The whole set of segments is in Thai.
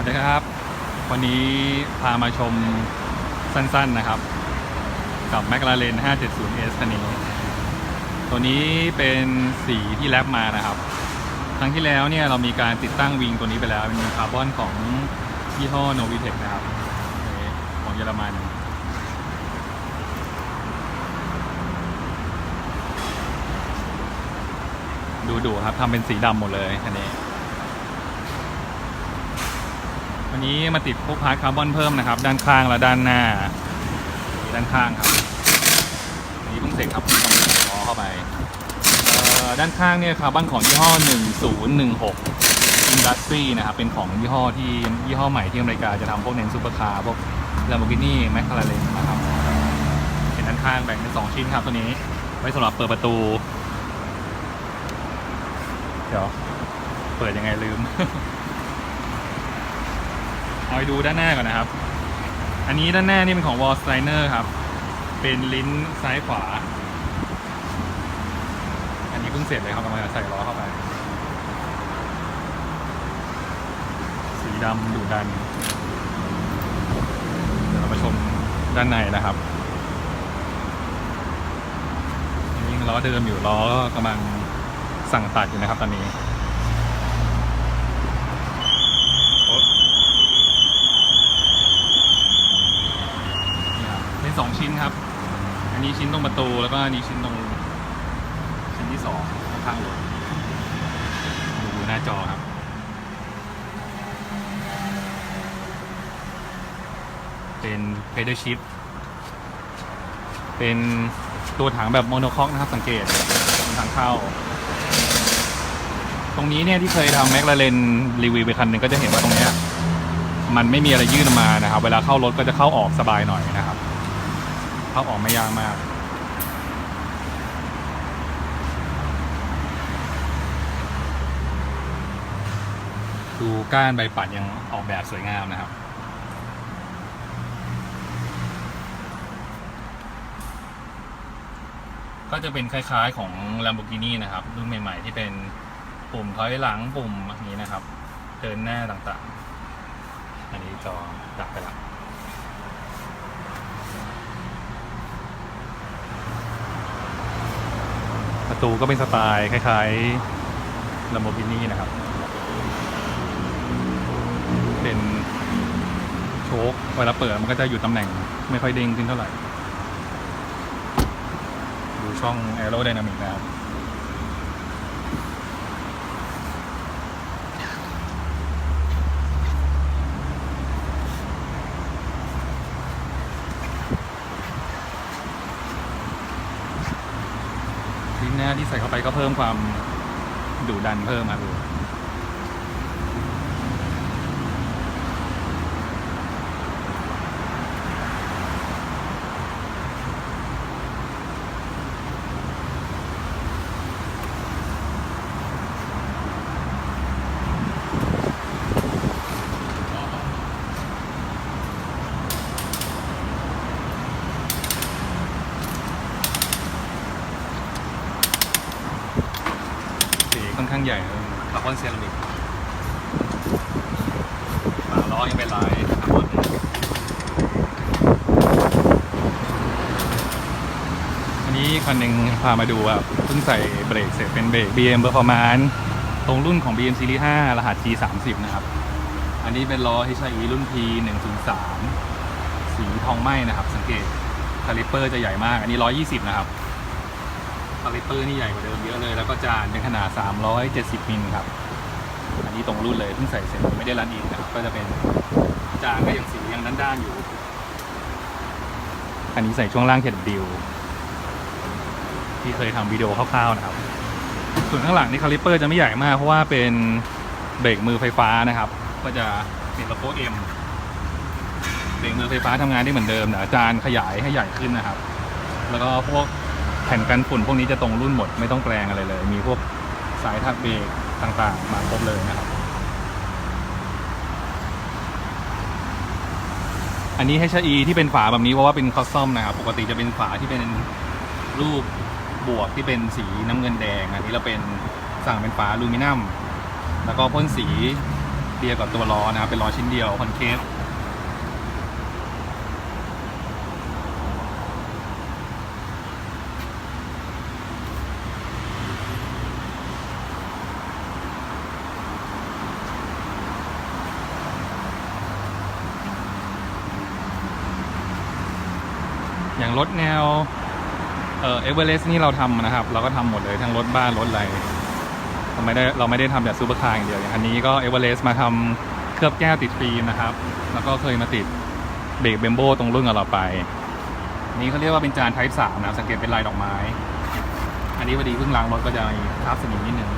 วัสดีครับ วันนี้พามาชมสั้นๆนะครับ กับ McLaren 570S คันนี้ ตัวนี้เป็นสีที่แรปมานะครับ ครั้งที่แล้วเนี่ยเรามีการติดตั้งวิงตัวนี้ไปแล้ว เป็นคาร์บอนของยี่ห้อ Novitec นะครับ ของเยอรมันดูดูครับทำเป็นสีดำหมดเลยคันนี้ วันนี้มาติดพวกพาร์ทคาร์บอนเพิ่มนะครับ ด้านข้างและด้านหน้า ด้านข้างครับอันนี้เพิ่งเสร็จครับต้องล้อเข้าไปด้านข้างเนี่ยคาร์บอนของยี่ห้อ 1016 Industry นะครับ เป็นของยี่ห้อที่ยี่ห้อใหม่ที่อเมริกาจะทำพวกเน้นซูเปอร์คาร์พวก Lamborghini McLaren นะครับเป็นด้านข้างแบ่งเป็นสองชิ้นครับตัวนี้ ไว้สำหรับเปิดประตู เดี๋ยว เปิดยังไงลืม เอาไปดูด้านหน้าก่อนนะครับ อันนี้ด้านหน้านี่เป็นของ Wall Steiner ครับ เป็นลิ้นซ้ายขวา อันนี้เพิ่งเสร็จเลยครับกำลังจะใส่ล้อเข้าไป สีดำดุดัน เดี๋ยวเรามาชมด้านในนะครับอันนี้ล้อเดิมอยู่ล้อก็กำลังสั่งตัดอยู่นะครับตอนนี้โอ๊ะนี่ครับเป็น สองชิ้นครับ อันนี้ชิ้นตรงประตู แล้วก็อันนี้ชิ้นตรง ชิ้นที่สองข้างรถดูหน้าจอครับเป็นเพด a ชิ f เป็นตัวถังแบบโมโนคอกนะครับ สังเกตตรงทางเข้า ตรงนี้เนี่ยที่เคยทำแม l ลาเรนรีวิวไปคันหนึ่งก็จะเห็นว่าตรงเนี้ยมันไม่มีอะไรยื่นออกมานะครับ เวลาเข้ารถก็จะเข้าออกสบายหน่อยนะครับ เข้าออกไม่ยากมาก ดูก้านใบปัดยังออกแบบสวยงามนะครับก็จะเป็นคล้ายๆของ Lamborghini นะครับ รุ่นใหม่ ๆ ที่เป็นปุ่มถอยหลังปุ่มนี้นะครับ เดินหน้าต่างๆ อันนี้จอดับไปแล้ว ประตูก็เป็นสไตล์คล้ายๆ Lamborghini นะครับ เป็นโชคเวลาเปิดมันก็จะอยู่ตำแหน่งไม่ค่อยเด้งขึ้นเท่าไหร่ ดูช่องแอโรไดนามิกนะครับ ลิ้นหน้าที่ใส่เข้าไปก็เพิ่มความดุดันเพิ่มครับางใหญ่เลยคาร์บอนเซรามิกฝาล้อยังเป็นลายคาร์บอนอันนี้คันหนึ่งพามาดูแบบเพิ่งใส่เบรกเสร็จเป็นเบรก BM Performance ตรงรุ่นของ BM Series 5 รหัส G30 นะครับ อันนี้เป็นล้อ HIE รุ่น P 103สีทองไหม้นะครับ สังเกตคาลิปเปอร์จะใหญ่มาก อันนี้ 120 นะครับ คาลิปเปอร์นี่ใหญ่กว่าเดิมเยอะเลย แล้วก็จานเป็นขนาด 370มิลครับ อันนี้ตรงรุ่นเลยเพิ่งใส่เสร็จไม่ได้รันอินนะครับก็จะเป็นจานก็ยังสียังด้านๆอยู่ อันนี้ใส่ช่วงล่างเข็ดดิวที่เคยทำวิดีโอคร่าวๆนะครับ ส่วนข้างหลังนี่คาลิปเปอร์จะไม่ใหญ่มาก เพราะว่าเป็นเบรกมือไฟฟ้านะครับ ก็จะเป็นโลโก้เอ็มเบรกมือไฟฟ้าทำงานได้เหมือนเดิมแต่จานขยายให้ใหญ่ขึ้นนะครับ แล้วก็พวก แผ่นกันฝุ่นพวกนี้จะตรงรุ่นหมดไม่ต้องแปลงอะไรเลย มีพวกสายทักเบรกต่างๆ มาครบเลยนะครับ อันนี้ HE ที่เป็นฝาแบบนี้เพราะว่าเป็นคอสตอมนะครับ ปกติจะเป็นฝาที่เป็นรูปบวกที่เป็นสีน้ำเงินแดง อันนี้เราเป็นสั่งเป็นฝาลูมิเนียมแล้วก็พ่นสีเดียวกับตัวล้อนะครับ เป็นล้อชิ้นเดียวคอนเคฟ อย่างรถแนวเอ่อเอเวอเรสต์นี่เราทำนะครับ เราก็ทำหมดเลยทั้งรถบ้านรถอะไรเราไม่ได้เราไม่ได้ทำแต่ซูเปอร์คาร์อย่างเดียวอย่างอันนี้ก็เอเวอเรสต์มาทำเคลือบแก้วติดฟิล์มนะครับ แล้วก็เคยมาติดเบรกเบมโบตรงรุ่นกับเราไป นี้เขาเรียกว่าเป็นจาน Type 3นะสังเกตเป็นลายดอกไม้ อันนี้พอดีเพิ่งล้างรถก็จะมีคราบสนิมนิดนึง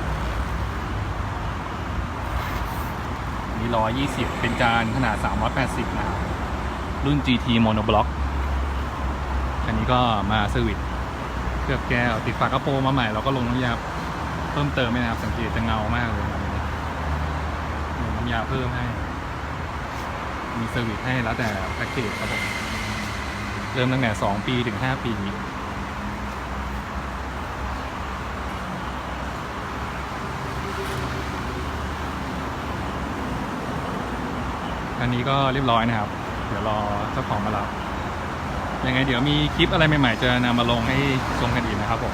อันนี้ร้อยยี่สิบเป็นจานขนาด 380 นะครับรุ่น GT Monoblock อันนี้ก็มาเซอร์วิสเคลือบแก้วติดฝากระโปรงมาใหม่เราก็ลงน้ำยาเพิ่มเติมไหมนะครับ สังเกตจะเงามากเลยครับลงน้ำยาเพิ่มให้ มีเซอร์วิสให้แล้วแต่แพ็กเกจครับผมเริ่มตั้งแต่2ปีถึง5ปีอันนี้ก็เรียบร้อยนะครับ เดี๋ยวรอเจ้าของมารับ ยังไงเดี๋ยวมีคลิปอะไรใหม่ ๆ จะนำมาลงให้ชมกันอีกนะครับผม